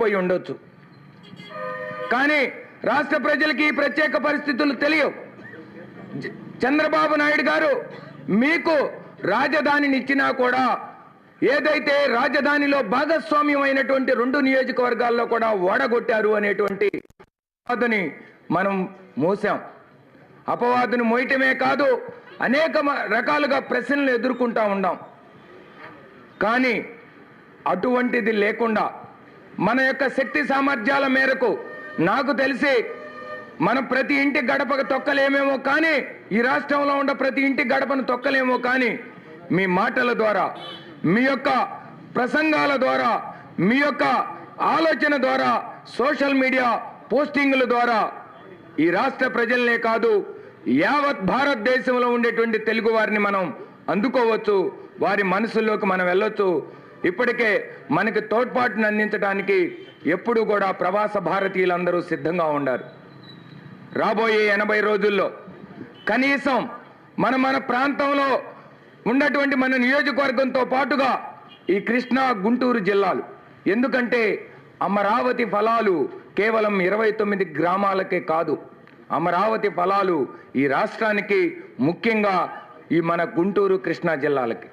వెళ్ళిపోయి ఉండొచ్చు. కానీ రాష్ట్ర ప్రజలకి ఈ ప్రత్యేక పరిస్థితులు తెలియవు. చంద్రబాబు నాయుడు గారు మీకు రాజధానిని ఇచ్చినా కూడా ఏదైతే రాజధానిలో భాగస్వామ్యం అయినటువంటి రెండు నియోజకవర్గాల్లో కూడా ఓడగొట్టారు అనేటువంటి అపవాదుని మనం మూసాం. అపవాదుని మోయటమే కాదు అనేక రకాలుగా ప్రశ్నలు ఎదుర్కొంటా ఉన్నాం. కానీ అటువంటిది లేకుండా మన యొక్క శక్తి సామర్థ్యాల మేరకు నాకు తెలిసి మనం ప్రతి ఇంటి గడపకు తొక్కలేమేమో కానీ ఈ రాష్ట్రంలో ఉన్న ప్రతి ఇంటి గడపను తొక్కలేమో కానీ మీ మాటల ద్వారా మీ యొక్క ప్రసంగాల ద్వారా మీ యొక్క ఆలోచన ద్వారా సోషల్ మీడియా పోస్టింగుల ద్వారా ఈ రాష్ట్ర ప్రజలనే కాదు యావత్ భారతదేశంలో ఉండేటువంటి తెలుగు వారిని మనం అందుకోవచ్చు వారి మనసుల్లోకి మనం వెళ్ళొచ్చు ఇప్పటికే మనకి తోడ్పాటును అందించడానికి ఎప్పుడు కూడా ప్రవాస భారతీయులందరూ సిద్ధంగా ఉండారు. రాబోయే ఎనభై రోజుల్లో కనీసం మన మన ప్రాంతంలో ఉన్నటువంటి మన నియోజకవర్గంతో పాటుగా ఈ కృష్ణా గుంటూరు జిల్లాలు. ఎందుకంటే అమరావతి ఫలాలు కేవలం ఇరవై తొమ్మిది గ్రామాలకే కాదు. అమరావతి ఫలాలు ఈ రాష్ట్రానికి ముఖ్యంగా ఈ మన గుంటూరు కృష్ణా జిల్లాలకి.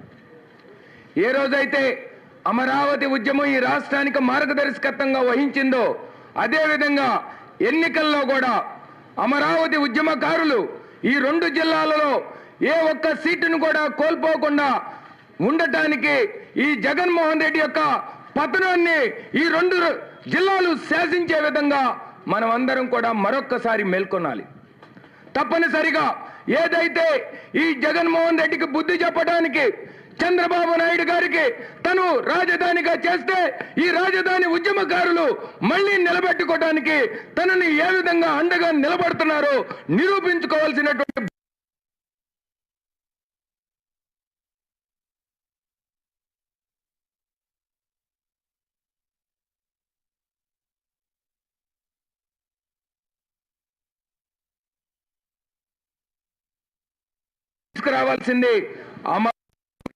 ఏ రోజైతే అమరావతి ఉద్యమం ఈ రాష్ట్రానికి మార్గదర్శకత్వంగా వహించిందో అదేవిధంగా ఎన్నికల్లో కూడా అమరావతి ఉద్యమకారులు ఈ రెండు జిల్లాలలో ఏ ఒక్క సీటును కూడా కోల్పోకుండా ఉండటానికి ఈ జగన్మోహన్ రెడ్డి యొక్క పతనాన్ని ఈ రెండు జిల్లాలు శాసించే విధంగా మనం అందరం కూడా మరొక్కసారి మేల్కొనాలి. తప్పనిసరిగా ఏదైతే ఈ జగన్మోహన్ రెడ్డికి బుద్ధి చెప్పడానికి చంద్రబాబు నాయుడు గారికి తను రాజధానిగా చేస్తే ఈ రాజధాని ఉద్యమకారులు మళ్ళీ నిలబెట్టుకోవడానికి తనని ఏ విధంగా అండగా నిలబడుతున్నారో నిరూపించుకోవాల్సినటువంటి తీసుకురావాల్సింది అమ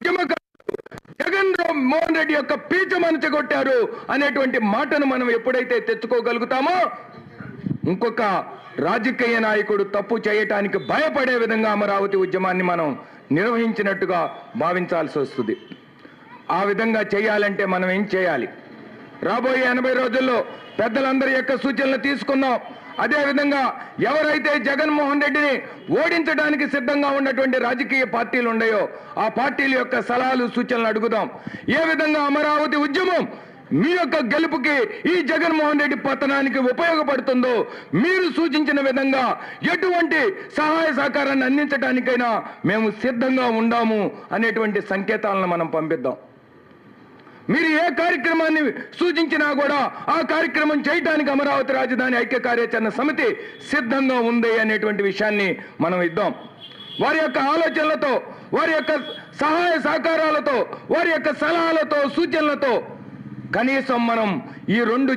జగన్ మోహన్ రెడ్డి యొక్క పీచ మనచగొట్టారు అనేటువంటి మాటను మనం ఎప్పుడైతే తెచ్చుకోగలుగుతామో ఇంకొక రాజకీయ నాయకుడు తప్పు చేయటానికి భయపడే విధంగా అమరావతి ఉద్యమాన్ని మనం నిర్వహించినట్టుగా భావించాల్సి వస్తుంది. ఆ విధంగా చేయాలంటే మనం ఏం చేయాలి? రాబోయే ఎనభై రోజుల్లో పెద్దలందరి యొక్క సూచనలు తీసుకుందాం. అదేవిధంగా ఎవరైతే జగన్మోహన్ రెడ్డిని ఓడించడానికి సిద్ధంగా ఉన్నటువంటి రాజకీయ పార్టీలు ఉన్నాయో ఆ పార్టీల యొక్క సలహాలు సూచనలు అడుగుదాం. ఏ విధంగా అమరావతి ఉద్యమం మీ యొక్క గెలుపుకి ఈ జగన్మోహన్ రెడ్డి పతనానికి ఉపయోగపడుతుందో మీరు సూచించిన విధంగా ఎటువంటి సహాయ సహకారాన్ని అందించడానికైనా మేము సిద్ధంగా ఉండాము అనేటువంటి సంకేతాలను మనం పంపిద్దాం. మీరు ఏ కార్యక్రమాన్ని సూచించినా కూడా ఆ కార్యక్రమం చేయడానికి అమరావతి రాజధాని ఐక్య కార్యాచరణ సమితి సిద్ధంగా ఉంది అనేటువంటి విషయాన్ని మనం ఇద్దాం. వారి యొక్క ఆలోచనలతో వారి యొక్క సహాయ సహకారాలతో వారి యొక్క సలహాలతో సూచనలతో కనీసం మనం ఈ రెండు